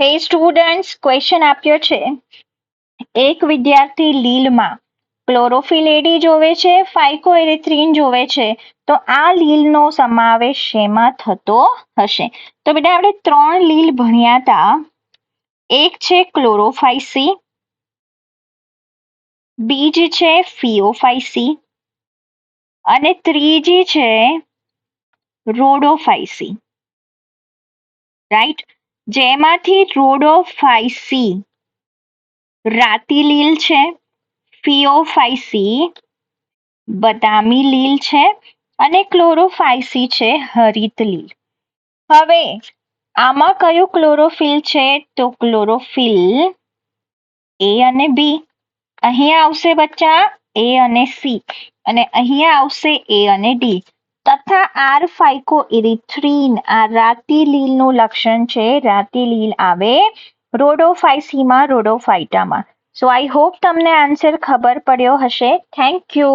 હે students question આપ્યો છે. એક વિદ્યાર્થી લીલમાં ક્લોરોફિલ એડી જોવે છે, ફાઇકોએરિથ્રિન જોવે છે. તો આ લીલનો સમાવેશ શેમાં થતો હશે? તો બેટા, આપણે ત્રણ લીલ ભણ્યા હતા એક છે ક્લોરોફાઇસી, બીજ છે ફિયોફાઇસી અને ત્રીજી છે રોડોફાઇસી. રાઈટ? જેમાંથી રોડોફાઇસી રાતી લીલ છે ફિયોફાઇસી બદામી લીલ છે અને ક્લોરોફાઇસી છે, હરિત લીલ. હવે, આમાં કયું ક્લોરોફિલ છે? તો ક્લોરોફિલ એ અને બી. અહીંયા આવશે બચ્ચા એ અને સી. અને અહીંયા આવશે એ અને ડી. તથા આર ફાઇકો ઇરિથ્રીન આ રાતી લીલનું લક્ષણ છે. રાતી લીલ આવે રોડોફાઇસીમાં, રોડોફાઇટામાં. સો આઈ હોપ તમને આન્સર ખબર પડ્યો હશે. Thank you